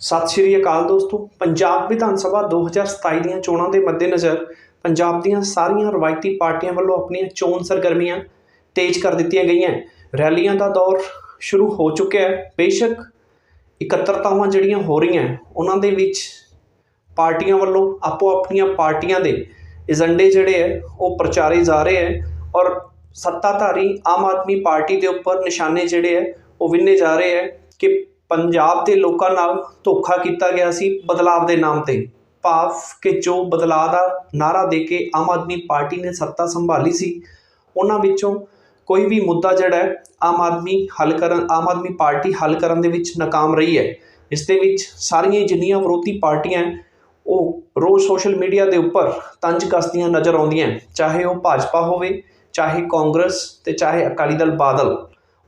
ਸਤਿ ਸ਼੍ਰੀ ਅਕਾਲ ਦੋਸਤੋ। ਪੰਜਾਬ ਵਿਧਾਨ ਸਭਾ 2027 ਦੀਆਂ ਚੋਣਾਂ ਦੇ ਮੱਦੇਨਜ਼ਰ ਪੰਜਾਬ ਦੀਆਂ ਸਾਰੀਆਂ ਰਵਾਇਤੀ ਪਾਰਟੀਆਂ ਵੱਲੋਂ ਆਪਣੀਆਂ ਚੋਣ ਸਰਗਰਮੀਆਂ ਤੇਜ਼ ਕਰ ਦਿੱਤੀਆਂ ਗਈਆਂ। ਰੈਲੀਆਂ ਦਾ ਦੌਰ ਸ਼ੁਰੂ ਹੋ ਚੁੱਕਿਆ ਹੈ। ਬੇਸ਼ੱਕ ਇਕੱਤਰਤਾਵਾਂ ਜਿਹੜੀਆਂ ਹੋ ਰਹੀਆਂ ਉਹਨਾਂ ਦੇ ਵਿੱਚ ਪਾਰਟੀਆਂ ਵੱਲੋਂ ਆਪੋ ਆਪਣੀਆਂ ਪਾਰਟੀਆਂ ਦੇ ਏਜੰਡੇ ਜਿਹੜੇ ਹੈ, ਉਹ ਪ੍ਰਚਾਰੇ ਜਾ ਰਹੇ ਹੈ ਔਰ ਸੱਤਾਧਾਰੀ ਆਮ ਆਦਮੀ ਪਾਰਟੀ ਦੇ ਉੱਪਰ ਨਿਸ਼ਾਨੇ ਜਿਹੜੇ ਹੈ, ਉਹ ਵਿੰਨੇ ਜਾ ਰਹੇ ਹੈ ਕਿ ਪੰਜਾਬ ਦੇ ਲੋਕਾਂ ਨਾਲ ਧੋਖਾ ਕੀਤਾ ਗਿਆ ਸੀ ਬਦਲਾਵ ਦੇ ਨਾਮ ਤੇ। ਭਾਵ ਕਿ ਜੋ ਬਦਲਾਅ ਦਾ ਨਾਰਾ ਦੇ ਕੇ ਆਮ ਆਦਮੀ ਪਾਰਟੀ ਨੇ ਸੱਤਾ ਸੰਭਾਲੀ ਸੀ, ਉਹਨਾਂ ਵਿੱਚੋਂ ਕੋਈ ਵੀ ਮੁੱਦਾ ਜਿਹੜਾ ਹੈ, ਆਮ ਆਦਮੀ ਹੱਲ ਕਰਨ, ਆਮ ਆਦਮੀ ਪਾਰਟੀ ਹੱਲ ਕਰਨ ਦੇ ਵਿੱਚ ਨਾਕਾਮ ਰਹੀ ਹੈ। ਇਸ ਦੇ ਵਿੱਚ ਸਾਰੀਆਂ ਜਿੰਨੀਆਂ ਵਿਰੋਧੀ ਪਾਰਟੀਆਂ ਉਹ ਰੋਜ਼ ਸੋਸ਼ਲ ਮੀਡੀਆ ਦੇ ਉੱਪਰ ਤੰਜ ਕੱਸਦੀਆਂ ਨਜ਼ਰ ਆਉਂਦੀਆਂ ਚਾਹੇ ਉਹ ਭਾਜਪਾ ਹੋਵੇ, ਚਾਹੇ ਕਾਂਗਰਸ ਤੇ ਚਾਹੇ ਅਕਾਲੀ ਦਲ ਬਾਦਲ।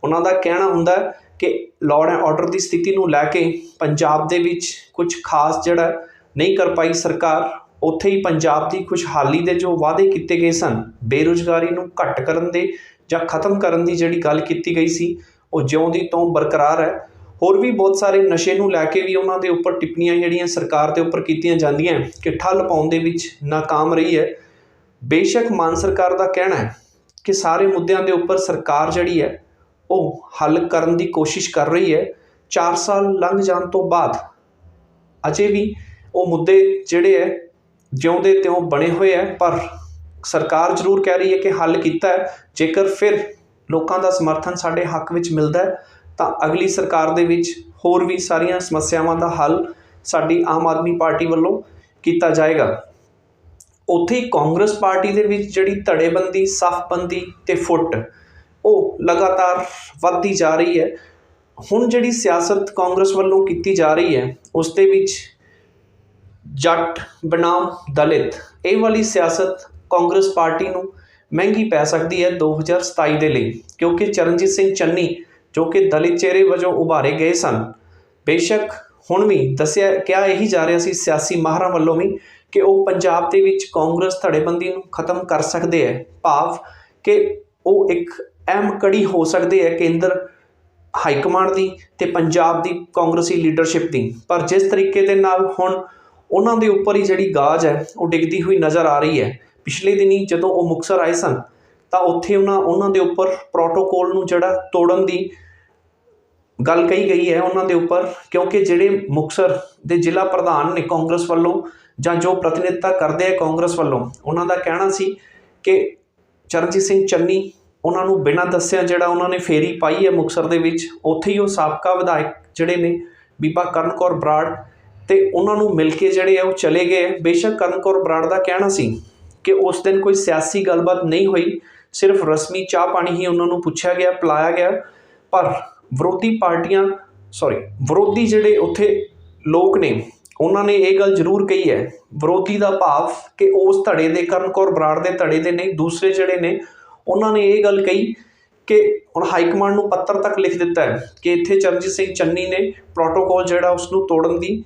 ਉਹਨਾਂ ਦਾ ਕਹਿਣਾ ਹੁੰਦਾ ਕਿ ਲਾਅ ਐਂਡ ਆਰਡਰ ਦੀ ਸਥਿਤੀ ਨੂੰ ਲੈ ਕੇ ਪੰਜਾਬ ਦੇ ਵਿੱਚ ਕੁਝ ਖਾਸ ਜਿਹੜਾ ਨਹੀਂ ਕਰ ਪਾਈ ਸਰਕਾਰ, ਉੱਥੇ ਹੀ ਪੰਜਾਬ ਦੀ ਖੁਸ਼ਹਾਲੀ ਦੇ ਜੋ ਵਾਅਦੇ ਕੀਤੇ ਗਏ ਸਨ, ਬੇਰੁਜ਼ਗਾਰੀ ਨੂੰ ਘੱਟ ਕਰਨ ਦੇ ਜਾਂ ਖਤਮ ਕਰਨ ਦੀ ਜਿਹੜੀ ਗੱਲ ਕੀਤੀ ਗਈ ਸੀ, ਉਹ ਜਿਉਂ ਦੀ ਤੋਂ ਬਰਕਰਾਰ ਹੈ। ਹੋਰ ਵੀ ਬਹੁਤ ਸਾਰੇ ਨਸ਼ੇ ਨੂੰ ਲੈ ਕੇ ਵੀ ਉਹਨਾਂ ਦੇ ਉੱਪਰ ਟਿੱਪਣੀਆਂ ਜਿਹੜੀਆਂ ਸਰਕਾਰ ਦੇ ਉੱਪਰ ਕੀਤੀਆਂ ਜਾਂਦੀਆਂ ਕਿ ਠੱਲ ਪਾਉਣ ਦੇ ਵਿੱਚ ਨਾਕਾਮ ਰਹੀ ਹੈ। ਬੇਸ਼ੱਕ ਮਾਨ ਸਰਕਾਰ ਦਾ ਕਹਿਣਾ ਹੈ ਕਿ ਸਾਰੇ ਮੁੱਦਿਆਂ ਦੇ ਉੱਪਰ ਸਰਕਾਰ ਜਿਹੜੀ ਹੈ ਉਹ ਹੱਲ ਕਰਨ ਦੀ ਕੋਸ਼ਿਸ਼ ਕਰ ਰਹੀ ਹੈ। 4 ਸਾਲ ਲੰਘ ਜਾਣ ਤੋਂ ਬਾਅਦ ਅਜੇ ਵੀ ਉਹ ਮੁੱਦੇ ਜਿਹੜੇ ਹੈ ਜਿਉਂ ਦੇ ਤਿਉਂ ਬਣੇ ਹੋਏ ਹੈ, ਪਰ ਸਰਕਾਰ ਜ਼ਰੂਰ ਕਹਿ ਰਹੀ ਹੈ ਕਿ ਹੱਲ ਕੀਤਾ ਹੈ। ਜੇਕਰ ਫਿਰ ਲੋਕਾਂ ਦਾ ਸਮਰਥਨ ਸਾਡੇ ਹੱਕ ਵਿੱਚ ਮਿਲਦਾ ਹੈ, ਤਾਂ ਅਗਲੀ ਸਰਕਾਰ ਦੇ ਵਿੱਚ ਹੋਰ ਵੀ ਸਾਰੀਆਂ ਸਮੱਸਿਆਵਾਂ ਦਾ ਹੱਲ ਸਾਡੀ ਆਮ ਆਦਮੀ ਪਾਰਟੀ ਵੱਲੋਂ ਕੀਤਾ ਜਾਏਗਾ। ਉੱਥੇ ਹੀ ਕਾਂਗਰਸ ਪਾਰਟੀ ਦੇ ਵਿੱਚ ਜਿਹੜੀ ਧੜੇਬੰਦੀ, ਸਫਬੰਦੀ ਤੇ ਫੁੱਟ ਉਹ ਲਗਾਤਾਰ ਵੱਧਦੀ ਜਾ ਰਹੀ ਹੈ। ਹੁਣ ਜਿਹੜੀ ਸਿਆਸਤ ਕਾਂਗਰਸ ਵੱਲੋਂ ਕੀਤੀ ਜਾ ਰਹੀ ਹੈ, ਉਸ ਦੇ ਵਿੱਚ ਜੱਟ, ਬਨਾਮ, ਦਲਿਤ, ਇਹ ਵਾਲੀ ਸਿਆਸਤ ਕਾਂਗਰਸ ਪਾਰਟੀ ਨੂੰ ਮਹਿੰਗੀ ਪੈ ਸਕਦੀ ਹੈ 2027 ਦੇ ਲਈ, ਕਿਉਂਕਿ ਚਰਨਜੀਤ ਸਿੰਘ ਚੰਨੀ, ਜੋ ਕਿ ਦਲਿਤ ਚਿਹਰੇ ਵਜੋਂ ਉਭਾਰੇ ਗਏ ਸਨ, ਬੇਸ਼ੱਕ ਹੁਣ ਵੀ ਦੱਸਿਆ, ਕਿਹਾ ਇਹੀ ਜਾ ਰਿਹਾ ਸੀ ਸਿਆਸੀ ਮਾਹਰਾਂ ਵੱਲੋਂ ਵੀ ਕਿ ਉਹ ਪੰਜਾਬ ਦੇ ਵਿੱਚ ਕਾਂਗਰਸ ਧੜੇਬੰਦੀ ਨੂੰ ਖਤਮ ਕਰ ਸਕਦੇ ਹੈ। ਭਾਵ ਕਿ ਉਹ ਇੱਕ ਅਹਿਮ ਕੜੀ ਹੋ ਸਕਦੇ ਹੈ ਕੇਂਦਰ ਹਾਈ ਕਮਾਂਡ ਦੀ ਤੇ ਪੰਜਾਬ ਦੀ ਕਾਂਗਰਸੀ ਲੀਡਰਸ਼ਿਪ ਦੀ। ਪਰ ਜਿਸ ਤਰੀਕੇ ਦੇ ਨਾਲ ਹੁਣ ਉਹਨਾਂ ਦੇ ਉੱਪਰ ਹੀ ਜਿਹੜੀ ਗਾਜ ਹੈ, ਉਹ ਡਿੱਗਦੀ ਹੋਈ ਨਜ਼ਰ ਆ ਰਹੀ ਹੈ। ਪਿਛਲੇ ਦਿਨੀ ਜਦੋਂ ਉਹ ਮੁਕਸਰ ਆਏ ਸਨ, ਤਾਂ ਉੱਥੇ ਉਹਨਾਂ ਉਹਨਾਂ ਦੇ ਉੱਪਰ ਪ੍ਰੋਟੋਕੋਲ ਨੂੰ ਜਿਹੜਾ ਤੋੜਨ ਦੀ ਗੱਲ ਕਹੀ ਗਈ ਹੈ, ਉਹਨਾਂ ਦੇ ਉੱਪਰ। ਕਿਉਂਕਿ ਜਿਹੜੇ ਮੁਕਸਰ ਦੇ ਜ਼ਿਲ੍ਹਾ ਪ੍ਰਧਾਨ ਨੇ ਕਾਂਗਰਸ ਵੱਲੋਂ ਜਾਂ ਜੋ ਪ੍ਰਤੀਨਿਧਤਾ ਕਰਦੇ ਆ ਕਾਂਗਰਸ ਵੱਲੋਂ, ਉਹਨਾਂ ਦਾ ਕਹਿਣਾ ਸੀ ਕਿ ਚਰਨਜੀਤ ਸਿੰਘ ਚੰਨੀ ਉਹਨਾਂ ਨੂੰ ਬਿਨਾਂ ਦੱਸਿਆ ਜਿਹੜਾ ਉਹਨਾਂ ਨੇ ਫੇਰੀ ਪਾਈ ਹੈ ਮੁਕਸਰ ਦੇ ਵਿੱਚ, ਉੱਥੇ ਹੀ ਉਹ ਸਾਬਕਾ ਵਿਧਾਇਕ ਜਿਹੜੇ ਨੇ ਬੀਬਾ ਕਰਨ ਕੌਰ ਬਰਾੜ ਤੇ ਉਹਨਾਂ ਨੂੰ ਮਿਲ ਕੇ ਜਿਹੜੇ ਆ ਉਹ ਚਲੇ ਗਏ। ਬੇਸ਼ੱਕ ਕਰਨ ਕੌਰ ਬਰਾੜ ਦਾ ਕਹਿਣਾ ਸੀ ਕਿ ਉਸ ਦਿਨ ਕੋਈ ਸਿਆਸੀ ਗੱਲਬਾਤ ਨਹੀਂ ਹੋਈ, ਸਿਰਫ ਰਸਮੀ ਚਾਹ ਪਾਣੀ ਹੀ ਉਹਨਾਂ ਨੂੰ ਪੁੱਛਿਆ ਗਿਆ, ਪਿਲਾਇਆ ਗਿਆ। ਪਰ ਵਿਰੋਧੀ ਪਾਰਟੀਆਂ ਸੌਰੀ ਵਿਰੋਧੀ ਜਿਹੜੇ ਉੱਥੇ ਲੋਕ ਨੇ, ਉਹਨਾਂ ਨੇ ਇਹ ਗੱਲ ਜ਼ਰੂਰ ਕਹੀ ਹੈ, ਵਿਰੋਧੀ ਦਾ ਭਾਵ ਕਿ ਉਸ ਧੜੇ ਦੇ, ਕਰਨ ਕੌਰ ਬਰਾੜ ਦੇ ਧੜੇ ਦੇ ਨਹੀਂ ਦੂਸਰੇ ਜਿਹੜੇ ਨੇ ਉਹਨਾਂ ਨੇ ਇਹ ਗੱਲ ਕਹੀ ਕਿ ਹੁਣ ਹਾਈ ਕਮਾਂਡ ਨੂੰ ਪੱਤਰ ਤੱਕ ਲਿਖ ਦਿੱਤਾ ਹੈ ਕਿ ਇੱਥੇ ਚਰਨਜੀਤ ਸਿੰਘ ਚੰਨੀ ਨੇ ਪ੍ਰੋਟੋਕੋਲ ਜਿਹੜਾ ਉਸ ਨੂੰ ਤੋੜਨ ਦੀ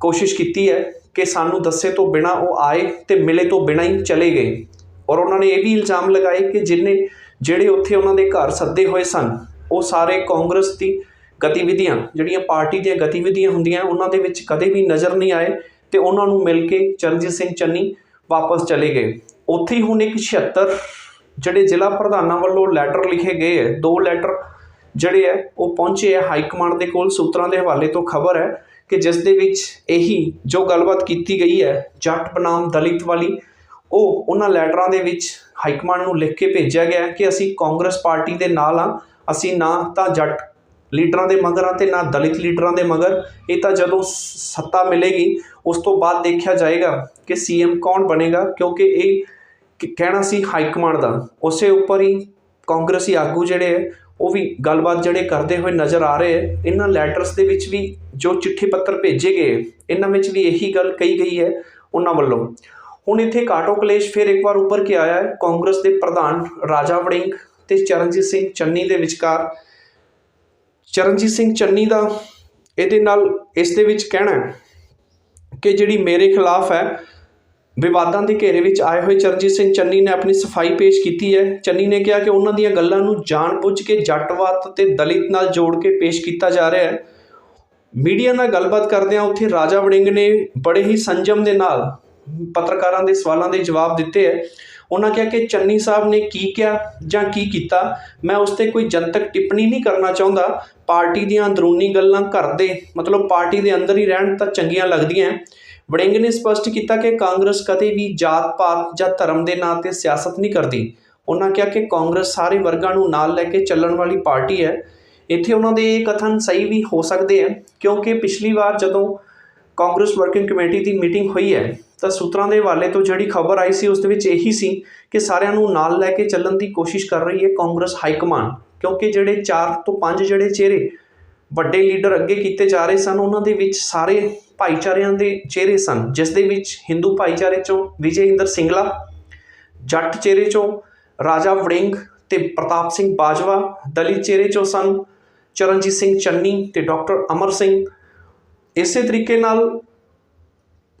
ਕੋਸ਼ਿਸ਼ ਕੀਤੀ ਹੈ ਕਿ ਸਾਨੂੰ ਦੱਸੇ ਤੋਂ ਬਿਨਾ ਉਹ ਆਏ ਤੇ ਮਿਲੇ ਤੋਂ ਬਿਨਾ ਹੀ ਚਲੇ ਗਏ। ਔਰ ਉਹਨਾਂ ਨੇ ਇਹ ਵੀ ਇਲਜ਼ਾਮ ਲਗਾਏ ਕਿ ਜਿਨਨੇ ਜਿਹੜੇ ਉੱਥੇ ਉਹਨਾਂ ਦੇ ਘਰ ਸੱਦੇ ਹੋਏ ਸਨ, ਉਹ ਸਾਰੇ ਕਾਂਗਰਸ ਦੀ ਗਤੀਵਿਧੀਆਂ, ਜਿਹੜੀਆਂ ਪਾਰਟੀ ਦੀਆਂ ਗਤੀਵਿਧੀਆਂ ਹੁੰਦੀਆਂ, ਉਹਨਾਂ ਦੇ ਵਿੱਚ ਕਦੇ ਵੀ ਨਜ਼ਰ ਨਹੀਂ ਆਏ ਤੇ ਉਹਨਾਂ ਨੂੰ ਮਿਲ ਕੇ ਚਰਨਜੀਤ ਸਿੰਘ ਚੰਨੀ ਵਾਪਸ ਚਲੇ ਗਏ। ਉੱਥੇ ਹੀ ਹੁਣ ਇੱਕ 76 ਜਿਹੜੇ ਜ਼ਿਲ੍ਹਾ ਪ੍ਰਧਾਨਾਂ ਵੱਲੋਂ ਲੈਟਰ ਲਿਖੇ ਗਏ ਹੈ, ਦੋ ਲੈਟਰ ਜਿਹੜੇ ਹੈ, ਉਹ ਪਹੁੰਚੇ ਹੈ ਹਾਈ ਕਮਾਂਡ ਦੇ ਕੋਲ, ਸੂਤਰਾਂ ਦੇ ਹਵਾਲੇ ਤੋਂ ਖਬਰ ਹੈ ਕਿ ਜਿਸ ਦੇ ਵਿੱਚ ਇਹੀ ਜੋ ਗੱਲਬਾਤ ਕੀਤੀ ਗਈ ਹੈ, ਜੱਟ ਬਨਾਮ ਦਲਿਤ ਵਾਲੀ, ਉਹ ਉਹਨਾਂ ਲੈਟਰਾਂ ਦੇ ਵਿੱਚ ਹਾਈ ਕਮਾਂਡ ਨੂੰ ਲਿਖ ਕੇ ਭੇਜਿਆ ਗਿਆ ਕਿ ਅਸੀਂ ਕਾਂਗਰਸ ਪਾਰਟੀ ਦੇ ਨਾਲ ਆ ਅਸੀਂ ਨਾ ਤਾਂ ਜੱਟ ਲੀਡਰਾਂ ਦੇ ਮਗਰ ਆ ਤੇ ਨਾ ਦਲਿਤ ਲੀਡਰਾਂ ਦੇ ਮਗਰ। ਇਹ ਤਾਂ ਜਦੋਂ ਸ- ਸੱਤਾ ਮਿਲੇਗੀ, ਉਸ ਤੋਂ ਬਾਅਦ ਦੇਖਿਆ ਜਾਏਗਾ ਕਿ ਸੀਐਮ ਕੌਣ ਬਣੇਗਾ, ਕਿਉਂਕਿ ਇਹ ਕਹਿਣਾ ਸੀ ਹਾਈ ਕਮਾਂਡ ਦਾ। ਉਸੇ ਉੱਪਰ ਹੀ ਕਾਂਗਰਸੀ ਆਗੂ ਜਿਹੜੇ ਹੈ ਉਹ ਵੀ ਗੱਲਬਾਤ ਜਿਹੜੇ ਕਰਦੇ ਹੋਏ ਨਜ਼ਰ ਆ ਰਹੇ ਹੈ ਇਹਨਾਂ ਲੈਟਰਸ ਦੇ ਵਿੱਚ ਵੀ ਜੋ ਚਿੱਠੀ ਪੱਤਰ ਭੇਜੇ ਗਏ ਇਹਨਾਂ ਵਿੱਚ ਵੀ ਇਹੀ ਗੱਲ ਕਹੀ ਗਈ ਹੈ ਉਹਨਾਂ ਵੱਲੋਂ। ਹੁਣ ਇੱਥੇ ਕਾਟੋ ਕਲੇਸ਼ ਫਿਰ ਇੱਕ ਵਾਰ ਉੱਪਰ ਕੀ ਆਇਆ ਹੈ। ਕਾਂਗਰਸ ਦੇ ਪ੍ਰਧਾਨ ਰਾਜਾ ਵੜਿੰਗ ਤੇ ਚਰਨਜੀਤ ਸਿੰਘ ਚੰਨੀ ਦੇ ਵਿਚਕਾਰ। ਚਰਨਜੀਤ ਸਿੰਘ ਚੰਨੀ ਦਾ ਇਹਦੇ ਨਾਲ ਇਸ ਦੇ ਵਿੱਚ ਕਹਿਣਾ ਕਿ ਜਿਹੜੀ ਮੇਰੇ ਖਿਲਾਫ ਹੈ ਵਿਵਾਦਾਂ ਦੇ ਘੇਰੇ ਵਿੱਚ ਆਏ ਹੋਏ ਚਰਨਜੀਤ ਸਿੰਘ ਚੰਨੀ ਨੇ ਆਪਣੀ ਸਫ਼ਾਈ ਪੇਸ਼ ਕੀਤੀ ਹੈ। ਚੰਨੀ ਨੇ ਕਿਹਾ ਕਿ ਉਹਨਾਂ ਦੀਆਂ ਗੱਲਾਂ ਨੂੰ ਜਾਣਬੁੱਝ ਕੇ ਜੱਟਵਾਦ ਤੇ ਦਲਿਤ ਨਾਲ ਜੋੜ ਕੇ ਪੇਸ਼ ਕੀਤਾ ਜਾ ਰਿਹਾ ਹੈ। ਮੀਡੀਆ ਨਾਲ ਗੱਲਬਾਤ ਕਰਦਿਆਂ ਉੱਥੇ ਰਾਜਾ ਵੜਿੰਗ ਨੇ ਬੜੇ ਹੀ ਸੰਜਮ ਦੇ ਨਾਲ ਪੱਤਰਕਾਰਾਂ ਦੇ ਸਵਾਲਾਂ ਦੇ ਜਵਾਬ ਦਿੱਤੇ ਹੈ। ਉਹਨਾਂ ਕਿਹਾ ਕਿ ਚੰਨੀ ਸਾਹਿਬ ਨੇ ਕੀ ਕਿਹਾ ਜਾਂ ਕੀ ਕੀਤਾ? ਮੈਂ ਉਸ ਤੇ ਕੋਈ ਜਨਤਕ ਟਿੱਪਣੀ ਨਹੀਂ ਕਰਨਾ ਚਾਹੁੰਦਾ। ਪਾਰਟੀ ਦੀਆਂ ਅੰਦਰੂਨੀ ਗੱਲਾਂ ਘਰ ਦੇ, ਮਤਲਬ ਪਾਰਟੀ ਦੇ ਅੰਦਰ ਹੀ ਰਹਿਣ ਤਾਂ ਚੰਗੀਆਂ ਲੱਗਦੀਆਂ ਵੜਿੰਗ ਨੇ ਸਪਸ਼ਟ ਕੀਤਾ ਕਿ ਕਾਂਗਰਸ ਕਦੇ ਵੀ ਜਾਤ-ਪਾਤ ਜਾਂ ਧਰਮ ਦੇ ਨਾਂ ਤੇ ਸਿਆਸਤ ਨਹੀਂ ਕਰਦੀ। ਉਹਨਾਂ ਕਿਹਾ ਕਿ ਕਾਂਗਰਸ ਸਾਰੇ ਵਰਗਾਂ ਨੂੰ ਨਾਲ ਲੈ ਕੇ ਚੱਲਣ ਵਾਲੀ ਪਾਰਟੀ ਹੈ। ਇੱਥੇ ਉਹਨਾਂ ਦੇ ਇਹ ਕਥਨ ਸਹੀ ਵੀ ਹੋ ਸਕਦੇ ਹੈ, ਕਿਉਂਕਿ ਪਿਛਲੀ ਵਾਰ ਜਦੋਂ ਕਾਂਗਰਸ ਵਰਕਿੰਗ ਕਮੇਟੀ ਦੀ ਮੀਟਿੰਗ ਹੋਈ ਹੈ, ਤਾਂ ਸੂਤਰਾਂ ਦੇ ਹਵਾਲੇ ਤੋਂ ਜਿਹੜੀ ਖਬਰ ਆਈ ਸੀ, ਉਸ ਦੇ ਵਿੱਚ ਇਹੀ ਸੀ ਕਿ ਸਾਰਿਆਂ ਨੂੰ ਨਾਲ ਲੈ ਕੇ ਚੱਲਣ ਦੀ ਕੋਸ਼ਿਸ਼ ਕਰ ਰਹੀ ਹੈ ਕਾਂਗਰਸ ਹਾਈ ਕਮਾਂਡ ਕਿਉਂਕਿ ਜਿਹੜੇ 4 ਤੋਂ 5 ਜਿਹੜੇ ਚਿਹਰੇ ਵੱਡੇ ਲੀਡਰ ਅੱਗੇ ਕੀਤੇ ਜਾ ਰਹੇ ਸਨ, ਉਹਨਾਂ ਦੇ ਵਿੱਚ ਸਾਰੇ ਭਾਈਚਾਰਿਆਂ ਦੇ ਚਿਹਰੇ ਸਨ, ਜਿਸ ਦੇ ਵਿੱਚ ਹਿੰਦੂ ਭਾਈਚਾਰੇ ਚੋਂ ਵਿਜੇ ਇੰਦਰ ਸਿੰਗਲਾ, ਜੱਟ ਚਿਹਰੇ ਚੋਂ ਰਾਜਾ ਵੜਿੰਗ ਤੇ ਪ੍ਰਤਾਪ ਸਿੰਘ ਬਾਜਵਾ, ਦਲਿਤ ਚਿਹਰੇ ਚੋਂ ਸਨ ਚਰਨਜੀਤ ਸਿੰਘ ਚੰਨੀ ਤੇ ਡਾਕਟਰ ਅਮਰ ਸਿੰਘ। ਇਸੇ ਤਰੀਕੇ ਨਾਲ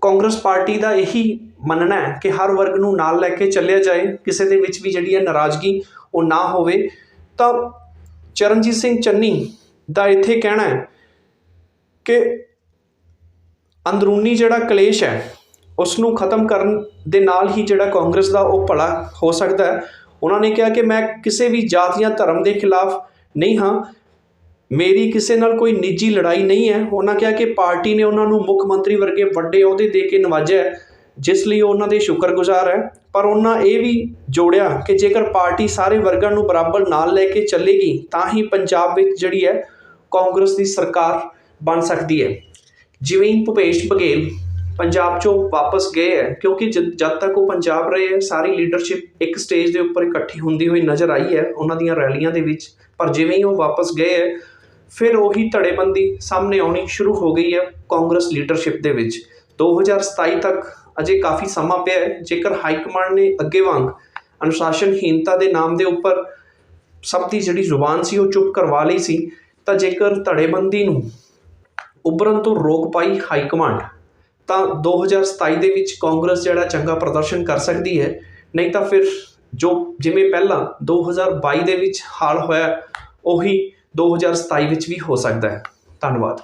ਕਾਂਗਰਸ ਪਾਰਟੀ ਦਾ ਇਹੀ ਮੰਨਣਾ ਹੈ ਕਿ ਹਰ ਵਰਗ ਨੂੰ ਨਾਲ ਲੈ ਕੇ ਚੱਲਿਆ ਜਾਏ, ਕਿਸੇ ਦੇ ਵਿੱਚ ਵੀ ਜਿਹੜੀ ਹੈ ਨਾਰਾਜ਼ਗੀ ਉਹ ਨਾ ਹੋਵੇ। ਤਾਂ ਚਰਨਜੀਤ ਸਿੰਘ ਚੰਨੀ ਦਾ ਇੱਥੇ ਕਹਿਣਾ ਹੈ ਕਿ ਅੰਦਰੂਨੀ ਜਿਹੜਾ ਕਲੇਸ਼ ਹੈ ਉਸ ਨੂੰ ਖਤਮ ਕਰਨ ਦੇ ਨਾਲ ਹੀ ਜਿਹੜਾ ਕਾਂਗਰਸ ਦਾ ਉਹ ਭਲਾ ਹੋ ਸਕਦਾ ਹੈ। ਉਹਨਾਂ ਨੇ ਕਿਹਾ ਕਿ ਮੈਂ ਕਿਸੇ ਵੀ ਜਾਤ ਜਾਂ ਧਰਮ ਦੇ ਖਿਲਾਫ ਨਹੀਂ ਹਾਂ। ਮੇਰੀ ਕਿਸੇ ਨਾਲ ਕੋਈ ਨਿੱਜੀ ਲੜਾਈ ਨਹੀਂ ਹੈ। ਉਹਨਾਂ ਕਿਹਾ ਕਿ ਪਾਰਟੀ ਨੇ ਉਹਨਾਂ ਨੂੰ ਮੁੱਖ ਮੰਤਰੀ ਵਰਗੇ ਵੱਡੇ ਅਹੁਦੇ ਦੇ ਕੇ ਨਵਾਜਿਆ ਜਿਸ ਲਈ ਉਹ ਉਹਨਾਂ ਦੇ ਸ਼ੁਕਰਗੁਜ਼ਾਰ ਹੈ। ਪਰ ਉਹਨਾਂ ਇਹ ਵੀ ਜੋੜਿਆ ਕਿ ਜੇਕਰ ਪਾਰਟੀ ਸਾਰੇ ਵਰਗਾਂ ਨੂੰ ਬਰਾਬਰ ਨਾਲ ਲੈ ਕੇ ਚੱਲੇਗੀ, ਤਾਂ ਹੀ ਪੰਜਾਬ ਵਿੱਚ ਜਿਹੜੀ ਹੈ ਕਾਂਗਰਸ ਦੀ ਸਰਕਾਰ ਬਣ ਸਕਦੀ ਹੈ। ਜਿਵੇਂ ਹੀ ਭੁਪੇਸ਼ ਬਘੇਲ ਪੰਜਾਬ ਚੋਂ ਵਾਪਸ ਗਏ ਹੈ, ਕਿਉਂਕਿ ਜਦ ਜਦ ਤੱਕ ਉਹ ਪੰਜਾਬ ਰਹੇ ਹੈ, ਸਾਰੀ ਲੀਡਰਸ਼ਿਪ ਇੱਕ ਸਟੇਜ ਦੇ ਉੱਪਰ ਇਕੱਠੀ ਹੁੰਦੀ ਹੋਈ ਨਜ਼ਰ ਆਈ ਹੈ। ਉਹਨਾਂ ਦੀਆਂ ਰੈਲੀਆਂ ਦੇ ਵਿੱਚ, ਪਰ ਜਿਵੇਂ ਹੀ ਉਹ ਵਾਪਸ ਗਏ ਹੈ, ਫਿਰ ਉਹੀ ਧੜੇਬੰਦੀ ਸਾਹਮਣੇ ਆਉਣੀ ਸ਼ੁਰੂ ਹੋ ਗਈ ਹੈ ਕਾਂਗਰਸ ਲੀਡਰਸ਼ਿਪ ਦੇ ਵਿੱਚ। 2027 ਤੱਕ ਅਜੇ ਕਾਫੀ ਸਮਾਂ ਪਿਆ ਹੈ। ਜੇਕਰ ਹਾਈ ਕਮਾਂਡ ਨੇ ਅੱਗੇ ਵਾਂਗ ਅਨੁਸ਼ਾਸਨਹੀਨਤਾ ਦੇ ਨਾਮ ਦੇ ਉੱਪਰ ਸਭ ਦੀ ਜਿਹੜੀ ਜ਼ੁਬਾਨ ਸੀ, ਉਹ ਚੁੱਪ ਕਰਵਾ ਲਈ ਸੀ। ਤਾਂ ਜੇਕਰ ਧੜੇਬੰਦੀ ਨੂੰ ਉਭਰਨ ਤੋਂ ਰੋਕ ਪਾਈ ਹਾਈ ਕਮਾਂਡ, ਤਾਂ 2027 ਦੇ ਵਿੱਚ ਕਾਂਗਰਸ ਜਿਹੜਾ ਚੰਗਾ ਪ੍ਰਦਰਸ਼ਨ ਕਰ ਸਕਦੀ ਹੈ। ਨਹੀਂ ਤਾਂ ਫਿਰ ਜੋ ਜਿਵੇਂ ਪਹਿਲਾਂ 2022 ਦੇ ਵਿੱਚ ਹਾਲ ਹੋਇਆ, ਉਹੀ 2027 ਵਿੱਚ ਵੀ ਹੋ ਸਕਦਾ ਹੈ। ਧੰਨਵਾਦ।